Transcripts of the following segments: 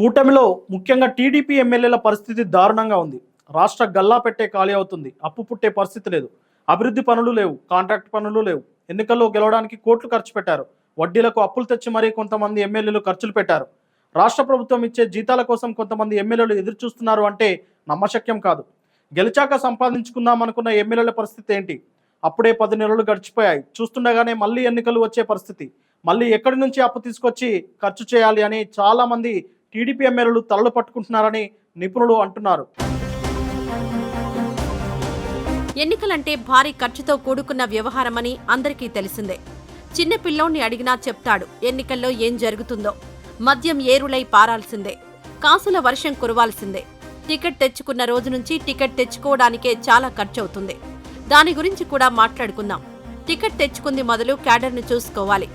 కూటమిలో ముఖ్యంగా టీడీపీ ఎమ్మెల్యేల పరిస్థితి దారుణంగా ఉంది. రాష్ట్ర గల్లా పెట్టే ఖాళీ అవుతుంది. అప్పు పుట్టే పరిస్థితి లేదు. అభివృద్ధి పనులు లేవు. కాంట్రాక్ట్ పనులు లేవు. ఎన్నికల్లో గెలవడానికి కోట్లు ఖర్చు పెట్టారు. వడ్డీలకు అప్పులు తెచ్చి మరీ కొంతమంది ఎమ్మెల్యేలు ఖర్చులు పెట్టారు. రాష్ట్ర ప్రభుత్వం ఇచ్చే జీతాల కోసం కొంతమంది ఎమ్మెల్యేలు ఎదురు చూస్తున్నారు అంటే నమ్మశక్యం కాదు. గెలిచాక సంపాదించుకుందాం అనుకున్న ఎమ్మెల్యేల పరిస్థితి ఏంటి? అప్పుడే పది నెలలు గడిచిపోయాయి. చూస్తుండగానే మళ్ళీ ఎన్నికలు వచ్చే పరిస్థితి. మళ్ళీ ఎక్కడి నుంచి అప్పు తీసుకొచ్చి ఖర్చు చేయాలి అని చాలామంది టీడీపీ ఎమ్మెల్యేలు తలలు పట్టుకుంటున్నారని నిపుణులు అంటున్నారు. ఎన్నికలంటే భారీ ఖర్చుతో కూడుకున్న వ్యవహారమని అందరికీ తెలిసిందే. చిన్న పిల్లోణ్ణి అడిగినా చెప్తాడు ఎన్నికల్లో ఏం జరుగుతుందో. మద్యం ఏరులై పారాల్సిందే. కాసుల వర్షం కురవాల్సిందే. టికెట్ తెచ్చుకున్న రోజు నుంచి టికెట్ తెచ్చుకోవడానికే చాలా ఖర్చవుతుంది. దాని గురించి కూడా మాట్లాడుకుందాం. టికెట్ తెచ్చుకుంది మొదలు క్యాడర్ను చూసుకోవాలి.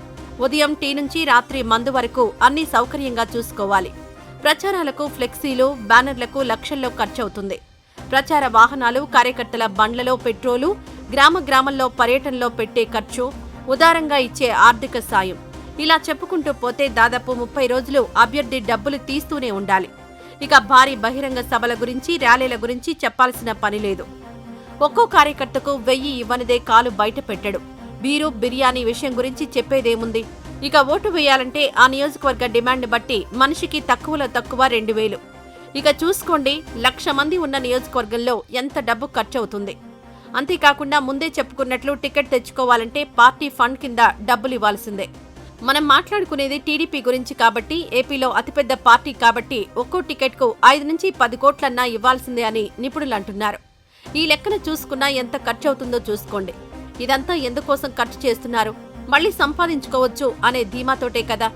ఉదయం టీ నుంచి రాత్రి మందు వరకు అన్ని సౌకర్యంగా చూసుకోవాలి. ప్రచారాలకు ఫ్లెక్సీలు బ్యానర్లకు లక్షల్లో ఖర్చవుతుంది. ప్రచార వాహనాలు కార్యకర్తల బండ్లలో పెట్రోలు గ్రామ గ్రామంలో పర్యటనలో పెట్టే ఖర్చు ఉదారంగా ఇచ్చే ఆర్థిక సాయం. ఇలా చెప్పుకుంటూ పోతే దాదాపు ముప్పై రోజులు అభ్యర్థి డబ్బులు తీస్తూనే ఉండాలి. ఇక భారీ బహిరంగ సభల గురించి ర్యాలీల గురించి చెప్పాల్సిన పని లేదు. ఒక్కో కార్యకర్తకు వెయ్యి ఇవ్వనిదే కాలు బయట పెట్టడు. బీరు బిర్యానీ విషయం గురించి చెప్పేదేముంది? ఇక ఓటు వేయాలంటే ఆ నియోజకవర్గ డిమాండ్ బట్టి మనిషికి తక్కువలో తక్కువ రెండు వేలు. ఇక చూసుకోండి లక్ష మంది ఉన్న నియోజకవర్గంలో ఎంత డబ్బు ఖర్చవుతుంది. అంతేకాకుండా ముందే చెప్పుకున్నట్లు టికెట్ తెచ్చుకోవాలంటే పార్టీ ఫండ్ కింద డబ్బులు ఇవ్వాల్సిందే. మనం మాట్లాడుకునేది టీడీపీ గురించి కాబట్టి ఏపీలో అతిపెద్ద పార్టీ కాబట్టి ఒక్కో టికెట్కు ఐదు నుంచి పది కోట్లన్నా ఇవ్వాల్సిందే అని నిపుణులు అంటున్నారు. ఈ లెక్కన చూసుకున్నా ఎంత ఖర్చవుతుందో చూసుకోండి. ఇదంతా ఎందుకోసం ఖర్చు చేస్తున్నారు? మళ్ళీ సంపాదించుకోవచ్చు అనే ధీమాతోటే కదా.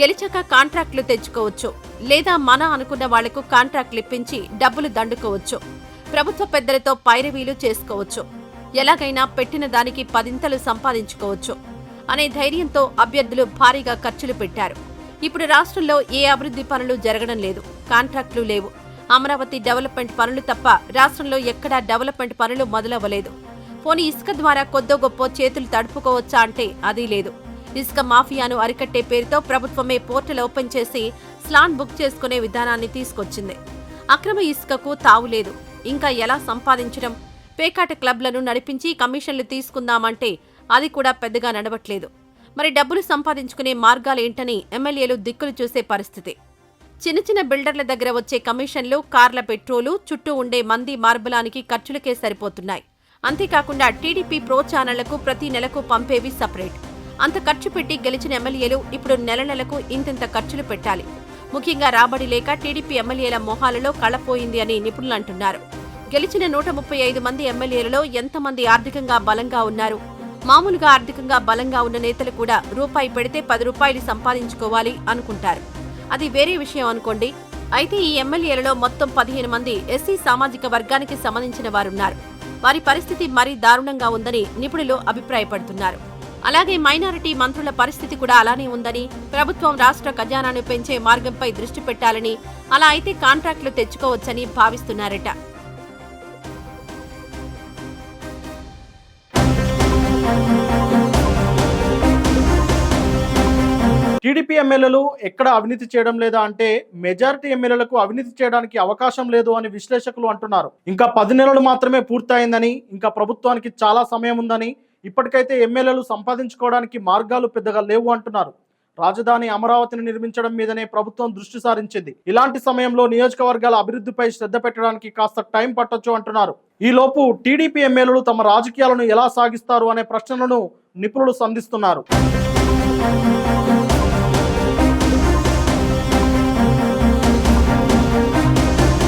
గెలిచాక కాంట్రాక్టులు తెచ్చుకోవచ్చు. లేదా మన అనుకున్న వాళ్ళకు కాంట్రాక్ట్లు ఇప్పించి డబ్బులు దండుకోవచ్చు. ప్రభుత్వ పెద్దలతో పైరవీలు చేసుకోవచ్చు. ఎలాగైనా పెట్టిన దానికి పదింతలు సంపాదించుకోవచ్చు అనే ధైర్యంతో అభ్యర్థులు భారీగా ఖర్చులు పెట్టారు. ఇప్పుడు రాష్ట్రంలో ఏ అభివృద్ధి పనులు జరగడం లేదు. కాంట్రాక్టులు లేవు. అమరావతి డెవలప్మెంట్ పనులు తప్ప రాష్ట్రంలో ఎక్కడా డెవలప్మెంట్ పనులు మొదలవ్వలేదు. పోనీ ఇసుక ద్వారా కొద్దో గొప్ప చేతులు తడుపుకోవచ్చా అంటే అది లేదు. ఇసుక మాఫియాను అరికట్టే పేరుతో ప్రభుత్వమే పోర్టల్ ఓపెన్ చేసి స్లాన్ బుక్ చేసుకునే విధానాన్ని తీసుకొచ్చింది. అక్రమ ఇసుకకు తావులేదు ఇంకా ఎలా సంపాదించడం? పేకాట క్లబ్లను నడిపించి కమిషన్లు తీసుకుందామంటే అది కూడా పెద్దగా నడవట్లేదు. మరి డబ్బులు సంపాదించుకునే మార్గాలేంటని ఎమ్మెల్యేలు దిక్కులు చూసే పరిస్థితి. చిన్న చిన్న బిల్డర్ల దగ్గర వచ్చే కమిషన్లు కార్ల పెట్రోలు చుట్టూ ఉండే మంది మార్బలానికి ఖర్చులకే సరిపోతున్నాయి. అంతేకాకుండా టీడీపీ ప్రో ఛానళ్ళకు ప్రతి నెలకు పంపేవి సపరేట్. అంత ఖర్చు పెట్టి గెలిచిన ఎమ్మెల్యేలు ఇప్పుడు నెల నెలకు ఇంతింత ఖర్చులు పెట్టాలి. ముఖ్యంగా రాబడి లేక టీడీపీ ఎమ్మెల్యేల మొహాలలో కళపోయింది అని నిపుణులు అంటున్నారు. గెలిచిన నూట ముప్పై ఐదు మంది ఎమ్మెల్యేలలో ఎంతమంది ఆర్థికంగా బలంగా ఉన్నారు? మామూలుగా ఆర్థికంగా బలంగా ఉన్న నేతలు కూడా రూపాయి పెడితే పది రూపాయలు సంపాదించుకోవాలి అనుకుంటారు. అది వేరే విషయం అనుకోండి. అయితే ఈ ఎమ్మెల్యేలలో మొత్తం పదిహేను మంది ఎస్సీ సామాజిక వర్గానికి సంబంధించిన వారున్నారు. వారి పరిస్థితి మరీ దారుణంగా ఉందని నిపుణులు అభిప్రాయపడుతున్నారు. అలాగే మైనారిటీ మంత్రుల పరిస్థితి కూడా అలానే ఉందని ప్రభుత్వం రాష్ట్ర ఖజానాను పెంచే మార్గంపై దృష్టి పెట్టాలని అలా అయితే కాంట్రాక్టులు తెచ్చుకోవచ్చని భావిస్తున్నారట. టీడీపీ ఎమ్మెల్యేలు ఎక్కడ అవినీతి చేయడం లేదా అంటే మెజారిటీ ఎమ్మెల్యేలకు అవినీతి చేయడానికి అవకాశం లేదు అని విశ్లేషకులు అంటున్నారు. ఇంకా పది నెలలు మాత్రమే పూర్తయిందని ఇంకా ప్రభుత్వానికి చాలా సమయం ఉందని ఇప్పటికైతే ఎమ్మెల్యేలు సంపాదించుకోవడానికి మార్గాలు పెద్దగా లేవు అంటున్నారు. రాజధాని అమరావతిని నిర్మించడం మీదనే ప్రభుత్వం దృష్టి సారించింది. ఇలాంటి సమయంలో నియోజకవర్గాల అభివృద్ధిపై శ్రద్ధ పెట్టడానికి కాస్త టైం పట్టొచ్చు అంటున్నారు. ఈ లోపు టీడీపీ ఎమ్మెల్యేలు తమ రాజకీయాలను ఎలా సాగిస్తారు అనే ప్రశ్నలను నిపుణులు సంధిస్తున్నారు.